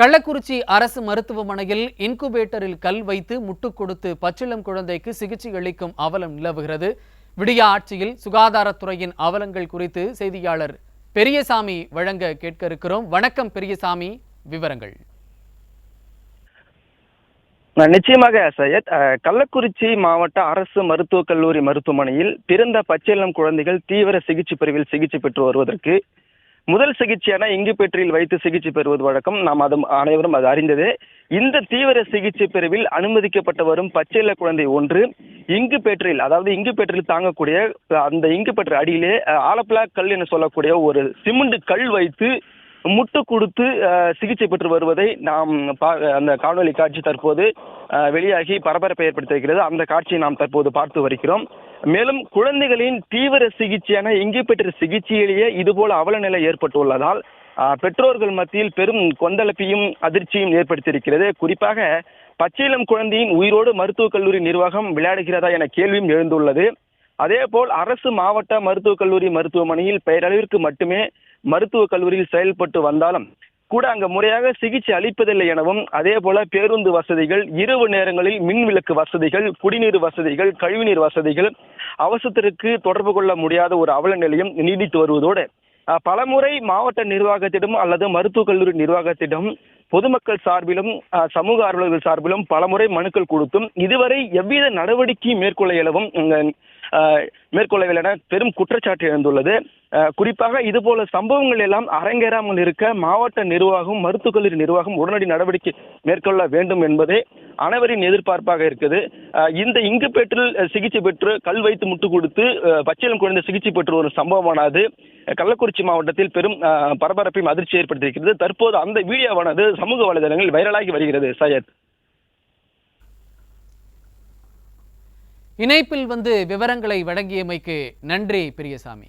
கள்ளக்குறிச்சி அரசு மருத்துவமனையில் இன்குபேட்டரில் கல் வைத்து முட்டுக் கொடுத்து பச்சிளம் குழந்தைக்கு சிகிச்சை அளிக்கும் அவலம் நிலவுகிறது. விடிய ஆட்சியில் சுகாதாரத்துறையின் அவலங்கள் குறித்து செய்தியாளர் பெரியசாமி வழங்க கேட்க இருக்கிறோம் வணக்கம் பெரியசாமி விவரங்கள். நிச்சயமாக சையத். கள்ளக்குறிச்சி மாவட்ட அரசு மருத்துவக் கல்லூரி மருத்துவமனையில் பிறந்த பச்சிளம் குழந்தைகள் தீவிர சிகிச்சை பிரிவில் சிகிச்சை பெற்று வருவதற்கு முதல் சிகிச்சையான இங்குபேட்டரில் வைத்து சிகிச்சை பெறுவது வழக்கம் நாம் அது அனைவரும் அது அறிந்தது. இந்த தீவிர சிகிச்சை பிரிவில் அனுமதிக்கப்பட்டு வரும் பச்சிள குழந்தை ஒன்று இங்குபேட்டரில் அதாவது இங்குபேட்டரில் தாங்கக்கூடிய அந்த அந்த பெற்ற அடியிலே ஆலப்பலா கல் என்று சொல்லக்கூடிய ஒரு சிமெண்ட் கல் வைத்து முட்டு கொடுத்து சிகிச்சை பெற்று வருவதை நாம் பா- அந்த காணொலி காட்சி தற்போது வெளியாகி பரபரப்பை ஏற்படுத்தியிருக்கிறது. அந்த காட்சியை நாம் தற்போது பார்த்து வருகிறோம். மேலும் குழந்தைகளின் தீவிர சிகிச்சையான இங்குபெற்ற சிகிச்சையிலேயே இதுபோல அவல நிலை ஏற்பட்டுள்ளதால் பெற்றோர்கள் மத்தியில் பெரும் கொந்தளிப்பையும் அதிர்ச்சியும் ஏற்படுத்தியிருக்கிறது. குறிப்பாக பச்சிளம் குழந்தையின் உயிரோடு மருத்துவக் கல்லூரி நிர்வாகம் விளையாடுகிறதா என கேள்வியும் எழுந்துள்ளது. அதேபோல் அரசு மாவட்ட மருத்துவக் கல்லூரி மருத்துவமனையில் பெயரளவிற்கு மட்டுமே மருத்துவக் கல்லூரியில் செயல்பட்டு வந்தாலும் கூட அங்கு முறையாக சிகிச்சை அளிப்பதில்லை எனவும் அதே போல பேருந்து வசதிகள் இரவு நேரங்களில் மின் விளக்கு வசதிகள் குடிநீர் வசதிகள் கழிவுநீர் வசதிகள் அவசரத்திற்கு தொடர்பு கொள்ள முடியாத ஒரு அவல நிலையம் நீடித்து வருவதோடு பலமுறை மாவட்ட நிர்வாகத்திடம் அல்லது மருத்துவக் கல்லூரி நிர்வாகத்திடம் பொதுமக்கள் சார்பிலும் சமூக ஆர்வலர்கள் சார்பிலும் பலமுறை மனுக்கள் கொடுத்தும் இதுவரை எவ்வித நடவடிக்கையும் மேற்கொள்ள இயலவும் மேற்கொள்ளவில்லை என பெரும் குற்றச்சாட்டு எழுந்துள்ளது. அஹ், குறிப்பாக இதுபோல சம்பவங்கள் எல்லாம் அரங்கேறாமல் இருக்க மாவட்ட நிர்வாகம் மருத்துவக் கல்லூரி நிர்வாகம் உடனடி நடவடிக்கை மேற்கொள்ள வேண்டும் என்பதே அனைவரின் எதிர்பார்ப்பாக இருக்குது. அஹ், இந்த இங்குபேட்டில் அஹ், சிகிச்சை பெற்று கல் வைத்து முட்டு கொடுத்து அஹ், குழந்தை சிகிச்சை பெற்று ஒரு சம்பவமானது கள்ளக்குறிச்சி மாவட்டத்தில் பெரும் பரபரப்பையும் அதிர்ச்சி ஏற்படுத்தியிருக்கிறது. தற்போது அந்த வீடியோவானது சமூக வலைதளங்களில் வைரலாகி வருகிறது சையத். இணைப்பில் வந்து விவரங்களை வழங்கியமைக்கு நன்றி பெரியசாமி.